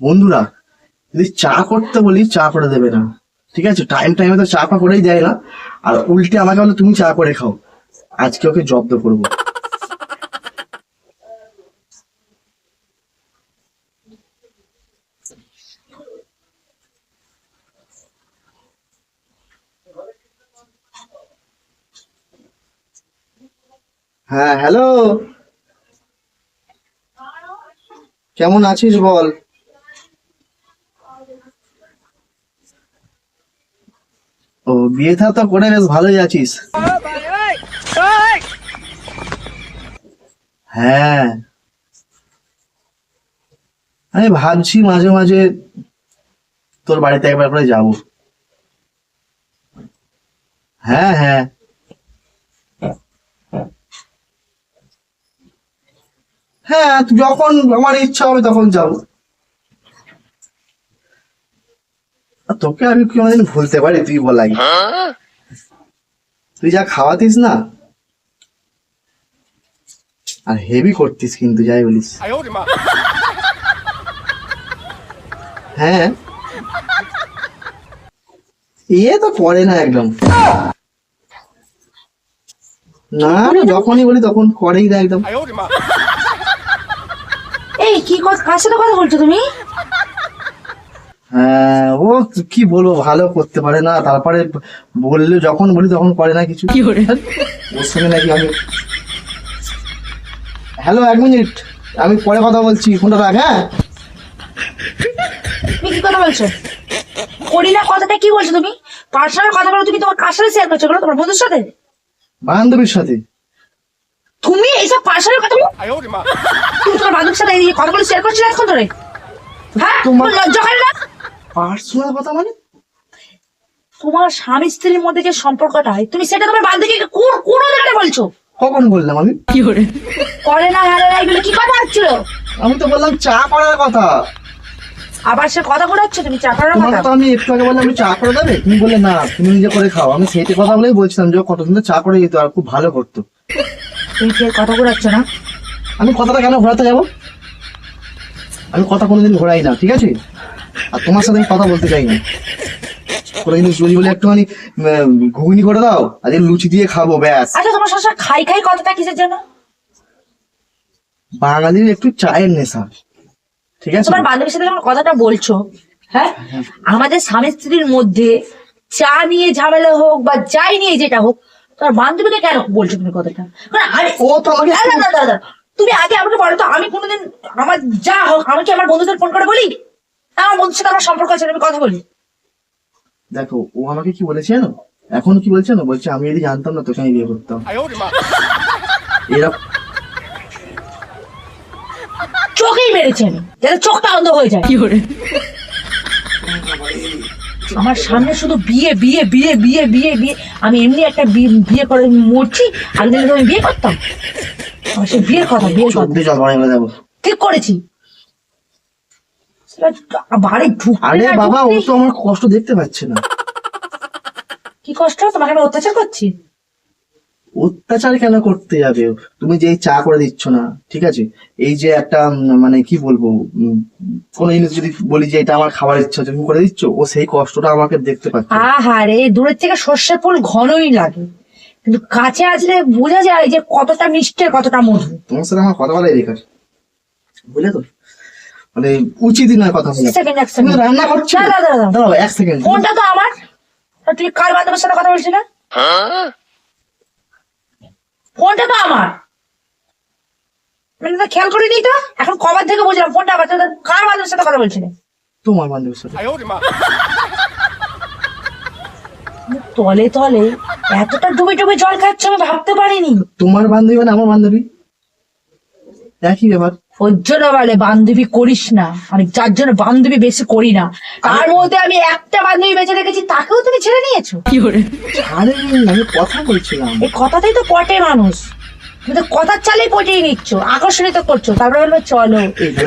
বন্ধুরা, যদি চা করতে বলি, চা করে দেবে না। ঠিক আছে? টাইম টাইমে তো চা ফা করেই দেয় না। আর উল্টে আমাকে বলে, তুমি চা করে খাও। আজকে ওকে জব্দ করব। হ্যাঁ হ্যালো কেমন আছিস বল ও বিয়ে তো করে বেশ ভালোই আছিস। হ্যাঁ। আমি ভাবছি মাঝে মাঝে তোর বাড়িতে একবার করে যাব। হ্যাঁ হ্যাঁ। হ্যাঁ যখন আমার ইচ্ছা হবে তখন যাব আর তোকে আমি কোনোদিন ভুলতে পারি তুই বলাই। হ্যাঁ? তুই যা খাওয়াতিস না আর হেভি করতিস কিন্তু যাই বলিস। হ্যাঁ। ইয়ে তো করে না একদম। না যখনই বলি তখন করেই না একদম। এই কি কার সাথে কথা বলছো তুমি? ও কি বলব ভালো করতে পারে না। তারপরে বললে যখন বলি তখন করে না কিছু। ওর সঙ্গে নাকি আমি হ্যালো এক মিনিট আমি পরে কথা বলছি ফোনটা রাখ হ্যাঁ? কি কথা বলছো? করি না কথাটা কি বলছো তুমি? পার্সোনাল কথা বলো তুমি তোমার কার সাথে শেয়ার করছ কেন তোমার বন্ধুর সাথে? বান্ধবীর সাথে। তুমি এইসব পার্সোনাল কথা বলো? তুমি তোমার বান্ধবীর সাথে এই কথাগুলো শেয়ার করছিলে এখন ধরে? হ্যাঁ? তোমার লজ্জা হয় না? পার্সোনাল কথা মানে? তোমার স্বামী স্ত্রীর মধ্যে যে সম্পর্কটা হয় তুমি সেটা তোমার বান্ধবীকে কোন কোন জায়গায় বলছো? কখন বললাম আমি? কি করে? করে না হ্যাঁ না এগুলো কি কথা হচ্ছিল? আমি তো বললাম চা করার কথা। আবার সে কথা বলে হচ্ছে তুমি চাকরার তোমাকে কথা? তো আমি একটু আগে বললাম আমি চা করে দেবে? তুমি বললে না তুমি নিজে করে খাও। আমি সেইটা কথা বলেই বলছিলাম যে কতদিন চা করে দিত আর খুব ভালো করতো। তুমি ফের কথা ঘোরাচ্ছ না? আমি কথাটা কেন ঘোরাতে যাব? আমি কথা কোনোদিন ঘোরাই না ঠিক আছে? আর তোমার সাথে আমি কথা বলতে চাই না কোনো জিনিস যদি বলে একটুখানি ঘুগনি করে দাও আজকে লুচি দিয়ে খাব ব্যাস। আচ্ছা তোমার সবসময় খাই খাই কথাটা কিসের জন্য? বাঙালির একটু চায়ের নেশা ঠিক আছে? তোমার বান্ধবীর সাথে যখন কথাটা বলছো হ্যাঁ আমাদের স্বামী স্ত্রীর মধ্যে চা নিয়ে ঝামেলা হোক বা যাই নিয়ে যেটা হোক তোমার বান্ধবীকে কেন বলছো তুমি কথাটা? কারণ আমি ও তো আমাকে দাদা তুমি আগে আমাকে বলো তো আমি কোনোদিন আমার যা হোক আমি কি আমার বন্ধুদের ফোন করে বলি? আমার বন্ধুর সাথে আমার সম্পর্ক আছে আমি কথা বলি। দেখো ও আমাকে কি বলেছে জানো? এখন কি বলছে না বলছে আমি যদি জানতাম না তোকে আমি বিয়ে করতাম। এরকম চোখেই মেরেছেন যাতে চোখটা অন্ধ হয়ে যায়। কি করে? আমার সামনে শুধু বিয়ে বিয়ে বিয়ে বিয়ে বিয়ে বিয়ে। আমি এমনি একটা বিয়ে করে মরছি আমি বিয়ে করতাম। সে বিয়ের কথা বিয়ে কথা। ঠিক করেছি। বাড়ি আরে বাবা ও তো আমার কষ্ট দেখতে পাচ্ছে না। কি কষ্ট? তোমাকে আমি অত্যাচার করছি? অত্যাচার কেন করতে যাবে? তুমি যে চা করে দিচ্ছ না ঠিক আছে? এই যে একটা মানে কি বলব কোনো জিনিস যদি বলি যে এটা আমার খাবার ইচ্ছা তুমি করে দিচ্ছ? ও সেই কষ্টটা আমাকে দেখতে পাচ্ছে। আহারে দূরের থেকে সর্ষে ফুল ঘনই লাগে। কিন্তু কাছে আসলে বোঝা যায় যে কতটা মিষ্টি কতটা মধু। তোমার সাথে আমার কথা বলাই বেকার। বুঝলে তো? মানে উচিত না কথা বলা। রান্না করছ। এক সেকেন্ড ফোনটা তো আমার। তুই কার বান্ধবের সাথে কথা বলছিস না ফোনটা তো আমার। মানে খেয়াল করিনি তো। এখন কবার থেকে বুঝলাম ফোনটা কার বান্ধবের সাথে কথা তোমার সাথে। তলে তলে এতটা ডুবে ডুবে জল খাচ্ছে আমি ভাবতে পারিনি। তোমার বান্ধবী মানে আমার বান্ধবী? একই ব্যাপার। ওর জন্য বলে বান্ধবী করিস না। মানে যার জন্য বান্ধবী বেশি করি না। তার মধ্যে আমি একটা বান্ধবী বেঁচে রেখেছি তাকেও তুমি ছেড়ে নিয়েছো? আরে আমি কথা বলছিলাম। এই কথাতেই তো পটে মানুষ। কিন্তু কথার চালেই পটিয়ে নিচ্ছ আকর্ষণিত করছ। তারপরে বলব চলো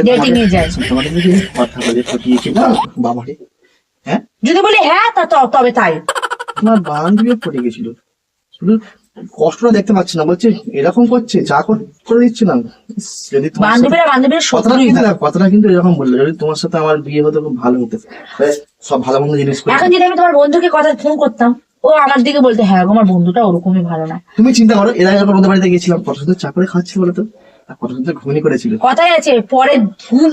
ডেটিং এ যাই। তোমাদের- তোমাদের যদি কথা বলে পটিয়েছি বাবারে। হ্যাঁ? যদি বলি হ্যাঁ তা তো- তবে তাই। তোমার বান্ধবীও পড়ে গেছিল। শুধু কষ্টটা দেখতে পাচ্ছি না। বলছে এরকম করছে চা কর- দিচ্ছে না। যদি বান্ধবীরা কথাটা কিন্তু কথাটা কিন্তু এরকম বলল যদি তোমার সাথে আমার বিয়ে হতো খুব ভালো হতো। সব ভালো মন্দ জিনিস এখন যদি আমি তোমার বন্ধুকে কথা ফোন করতাম ও আমার দিকে বলতে হ্যাঁ আমার বন্ধুটা ওরকমই ভালো না। তুমি চিন্তা করো এর আগে ওদের বাড়িতে গেছিলাম কত সুন্দর চা করে খাচ্ছিল বলো তো। আর কত সুন্দর ঘুমনি করেছিল। কথাই আছে পরে ঘুম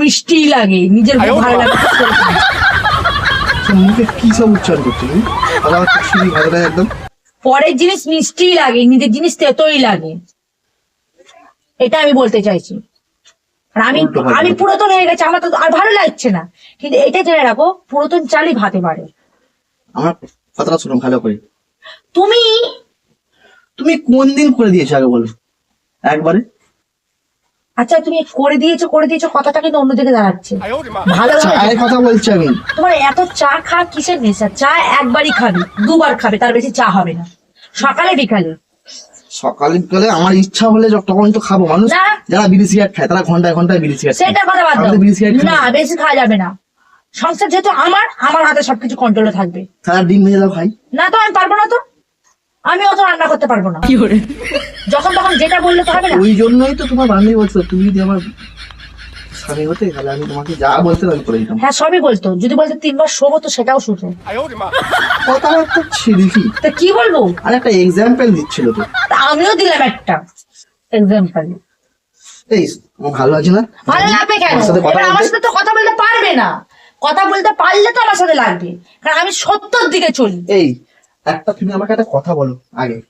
মিষ্টি লাগে নিজের ভালো লাগে। মুখে কি সব উচ্চারণ করছ তুমি? আমার শুনি ভালো একদম। পরের জিনিস মিষ্টি লাগে নিজের জিনিস তেতোই লাগে। এটা আমি বলতে চাইছি। আর আমি আমি পুরাতন হয়ে গেছে আমার তো আর ভালো লাগছে না। কিন্তু এটা জেনে রাখো পুরাতন চালই ভাতে পারে। আমার কথাটা শুনুন ভালো করে। তুমি তুমি কোন দিন করে দিয়েছ আগে বলো? একবারে? আচ্ছা তুমি করে দিয়েছ করে দিয়েছ কথাটা কিন্তু অন্যদিকে দাঁড়াচ্ছে। ভালো চায়ের কথা বলছি আমি। তোমার এত চা খা কিসের নেশা? চা একবারই খাবে দুবার খাবে তার বেশি চা হবে না। সকালে বিকালে? সকালে বিকালে আমার ইচ্ছা হলে তখন তো খাব। মানুষ যারা বিড়ি সিগারেট খায় তারা ঘন্টায় ঘন্টায় বিড়ি সিগারেট। সেটা কথা বাদ দাও। না বেশি খাওয়া যাবে না। সংসার যেহেতু আমার আমার হাতে সবকিছু কন্ট্রোলে থাকবে। সারা ডিম ভেজে দাও খাই। না তো আমি পারব না তো। আমি অত রান্না করতে পারব না। কি করে? যখন তখন যেটা বললে তো হবে না। ওই জন্যই তো তোমার বান্ধবী বলছো তুমি যদি আমার স্বামী হতে তাহলে আমি তোমাকে যা বলতে আমি করে দিতাম। হ্যাঁ সবই বলতো। যদি বলতো তিনবার শোবো তো সেটাও শুতো ছিল কি তা কি বলব? আর একটা এক্সাম্পল দিচ্ছিল তো। তা আমিও দিলাম একটা এক্সাম্পল এই ভালো আছে না? ভালো লাগবে কেন? আমার সাথে কথা এবার আমার বলতে? সাথে তো কথা বলতে পারবে না। কথা বলতে পারলে তো আমার সাথে লাগবে। কারণ আমি সত্যর দিকে চলি। এই একটা তুমি আমাকে একটা কথা বলো আগে।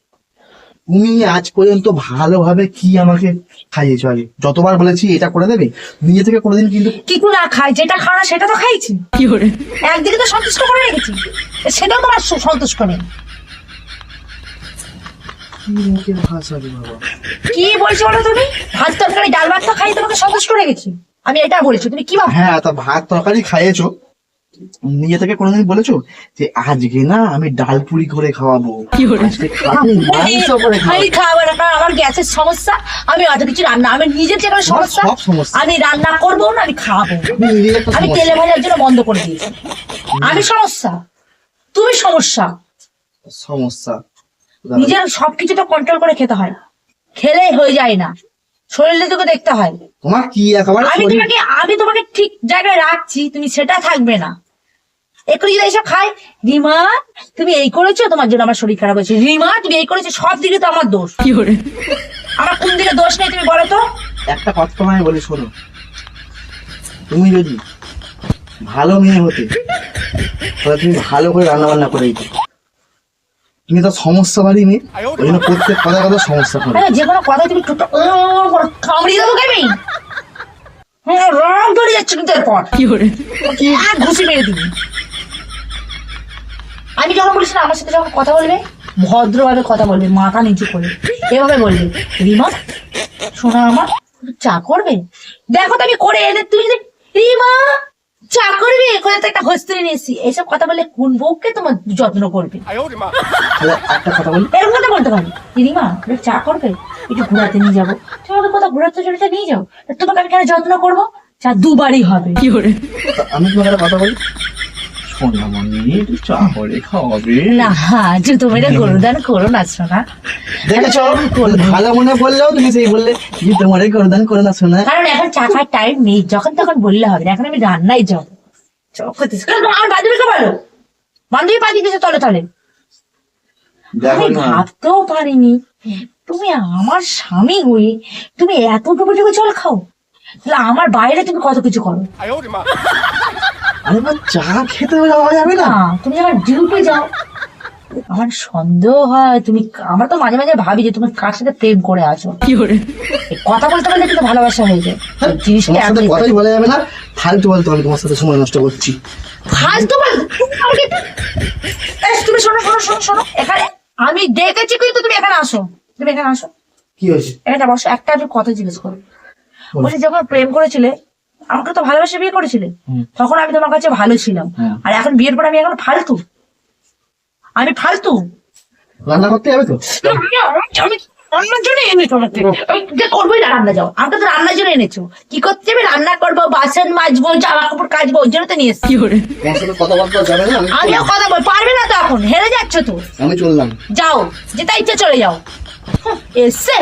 তুমি আজ পর্যন্ত ভালোভাবে কি আমাকে খাইয়েছো আগে? যতবার বলেছি এটা করে দেবে নিজে থেকে কোনোদিন কিন্তু কিছু না খাই? যেটা খাওয়া সেটা তো খাইছি। কি করে? একদিকে তো সন্তুষ্ট করে রেখেছি। সেটাও তোমার সু- সন্তুষ্ট নেই। কি বলছো বলো তুমি? ভাত তরকারি ডাল ভাত তো খাই তোমাকে সন্তুষ্ট করে রেখেছি। আমি এটা বলেছি। তুমি কি ভাবো হ্যাঁ তা ভাত তরকারি খাইয়েছো। নিজে থেকে কোনোদিন বলেছ যে আজকে না আমি ডাল পুরি করে খাওয়াবো? খাওয়াবো। আমি খাব না কারণ আমার গ্যাসের সমস্যা আমি অত কিছু রান্না আমি নিজের তোমার সমস্যা আমি রান্না করব না আমি তুমি আমি সমস্যা। তেলে ভাজার জন্য বন্ধ করে দিয়েছি। আমি সমস্যা। তুমি সমস্যা। সমস্যা। নিজের সবকিছু তো কন্ট্রোল করে খেতে হয়। খেলেই হয়ে যায় না। শরীরে তোকে দেখতে হয়। তোমার কি একেবারে আমি তোমাকে আমি তোমাকে ঠিক জায়গায় রাখছি তুমি সেটা থাকবে না। একটু যদি এসব খাই রিমা তুমি এই করেছ তোমার জন্য আমার শরীর খারাপ হয়েছে। রিমা তুমি এই করেছ সব দিকে তো আমার দোষ। কি করে? আমার কোন দিকে দোষ নেই তুমি বলো তো। একটা কথা তোমায় বলি শোনো। তুমি যদি ভালো মেয়ে হতে তাহলে তুমি ভালো করে রান্না বান্না করে দিতে। তুমি তো সমস্যা বাড়ি মেয়ে ওই জন্য প্রত্যেক কথা কথা সমস্যা করে। আরে যে কোনো কথা তুমি ছোট কামড়িয়ে দেবো আমি হ্যাঁ রং ধরে যাচ্ছে কিন্তু এরপর। কি করে? আর ঘুষি মেরে দিবি। আমি যখন বলিস না আমার সাথে যখন কথা বলবে ভদ্রভাবে কথা বলবে মাথা নিচু করে। এভাবে বলবে রিমা শোনা আমার চা করবে? দেখো তো আমি করে এনে তুমি যদি রিমা চা করবে? কোথা থেকে একটা হস্তিনি নিয়েছি। এইসব কথা বললে কোন বউকে তোমার যত্ন করবে? একটা কথা বলি এরকম কথা বলতে পারি রিমা চা করবে? একটু ঘোরাতে নিয়ে যাব। তুমি আমাকে কোথাও ঘোরাতে চড়িতে নিয়ে যাও। তোমাকে আমি কেন যত্ন করব? চা দুবারই হবে। কি করে? আমি তোমাকে কথা বলি শোনা মনে একটু চা করে খাওয়াবে না যে তুমি এটা গরুদান করো না দেখেছ? ভালো মনে বললেও তুমি সেই বললে যে তোমার এই গরদান করে না কারণ এখন চা খাওয়ার টাইম নেই যখন তখন বললে হবে না এখন আমি রান্নায় যাব। আমার বান্ধবীকে বলো? বান্ধবী পাঠিয়ে দিয়েছে তলে তলে। আমি ভাবতেও পারিনি তুমি আমার স্বামী হয়ে তুমি এত ডুবে ডুবে জল খাও। তাহলে আমার বাইরে তুমি কত কিছু করো? আরে বা চা খেতে যাওয়া যাবে না? তুমি যখন ডিউটি যাও। আমার সন্দেহ হয় তুমি আমরা তো মাঝে মাঝে ভাবি যে তুমি কার সাথে প্রেম করে আছো। এই কথা বলতে বলতে কিন্তু ভালোবাসা হয়ে যায়। হ্যাঁ, জিনিসটা সাথে কথাই বলা যাবে না। ফালতু বলতো আমি তোমার সাথে সময় নষ্ট করছি। ফালতু তুমি শোনো শোনো শোনো শোনো। এখানে আমি দেখেছি কিন্তু তুমি এখানে আসো। তুমি এখানে আসো। কি হয়েছে? এখানে বসো একটা আমি কথা জিজ্ঞেস করো বলছি যখন প্রেম করেছিলে আমাকে তো ভালোবাসে বিয়ে করেছিলে। তখন আমি তোমার কাছে ভালো ছিলাম। হ্যাঁ। আর এখন বিয়ের পর আমি এখন ফালতু। আমি ফালতু। রান্না করতে যাবে তো? আমি রান্নার জন্য এনেছো আমার থেকে। ওই করবোই না রান্না যাও। আমাকে তো রান্নার জন্য এনেছো। কি করতে রান্না করব বাসন মাজবো জামা কাপড় কাচবো ওই জন্য তো নিয়ে এসছি। আমিও কথা বল পারবে না তো এখন? হেরে যাচ্ছ তো। আমি চললাম। যাও। যেটা ইচ্ছে চলে যাও। হুঁ, এসছে